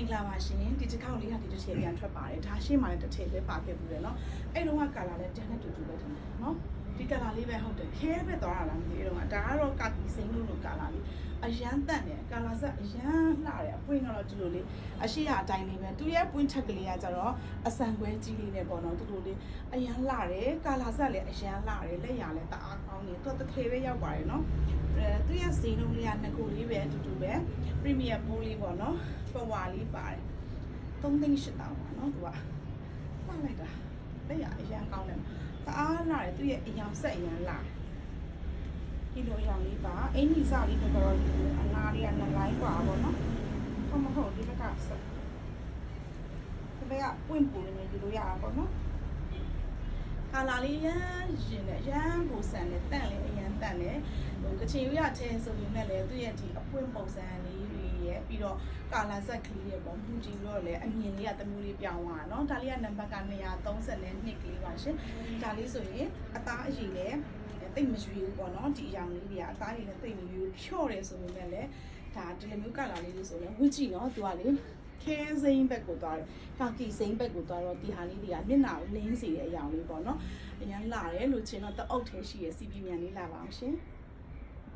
င်္ဂလာပါရှင်ဒီတစ်ခေါက်လေးကဒီတစ်ထည့်ပြန်ထွက်ပါတယ်ဒါရှင်းမှလည်းတစ်ထည့်ပဲပါခဲ့ဘူးလေနော်အဲ့တော့ကကာလာလည်းတန်းနဲ့တူတူပဲထင်တယ်နော်ဒီကာလာလေးပဲဟုတ်တယ်ခဲပဲသွားတာလားမသိဘူးတော့ဒါကတော့ကာကီစိမ့်လို့လို့ကာလာလေး အရန်တန့်တယ်ကာလာဆက်အရန်လှတယ်အပွင့်တော့ဒီလိုလေးအရှိရအတိုင်းလေးပဲသူရဲ့ပွင့်ချက်ကလေးကကြတော့အဆန်ခွဲကြီးလေးနဲ့ပေါ့နော်ဒီလိုလေးအရန်လှတယ်ကာလာဆက်လည်းအရန်လှတယ်လက်ရလည်းတအားကောင်းနေသူကတစ်ထည်ပဲရောက်ပါတယ်နော်အဲသူရဲ့စီလုံးလေးကငကိုလေးပဲအတူတူပဲ premium ပိုးလေးပေါ့နော်ပဝါလေးပါတယ်3သိန်း8တောင်းပါနော်သူကမှတ်လိုက်တာလက်ရအရန်ကောင်းတယ်တအားလာတယ်သူရဲ့အယောင်ဆက်အရန်လာ ဒီလိုအယောင်လေးပါအင်ကြီးစားလေးတော့တော့အနာလေးကနှစ်လိုင်းกว่าပေါ့နော်ဟုတ်မဟုတ်ဒီဘက်ကဆက်ဒီဘက်ကပွင့်ပူနေနေဒီလိုရတာပေါ့နော်ကာလာလေးရမ်းရင်နဲ့ရမ်းပူဆန်နဲ့တန့်လေအရန်တန့်လေဟိုကချင်ရထဲဆိုပေမဲ့လည်းသူ့ရဲ့ဒီအပွင့်ပုံစံလေးတွေရဲ့ပြီးတော့ကာလာဆက်ကလေးရဲ့ပေါ့မူကြည့်လို့လည်းအမြင်လေးကတမျိုးလေးပြောင်းသွားတာเนาะဒါလေးကနံပါတ်က232ကလေးပါရှင်ဒါလေးဆိုရင်အသားအရည်လည်း တိတ်မရွေဘူးပေါ့နော်ဒီအရောင်လေးတွေကအသားရည်နဲ့တိတ်မရွေဘူးဖြော့တယ်ဆိုပေမဲ့လည်းဒါဒီလိုမျိုးကလာလေးတွေဆိုရင်ဝစ်ကြည့်နော်သူကလေခဲစိမ့်ဘက်ကိုသွားတယ်ကာကီစိမ့်ဘက်ကိုသွားတော့ဒီဟာလေးတွေကမျက်နှာကိုလင်းစေတဲ့အရောင်လေးပေါ့နော်အရင်လာတယ်လို့ချင်းတော့တအုပ်ထဲရှိရစီပီမြန်လေးလာပါအောင်ရှင်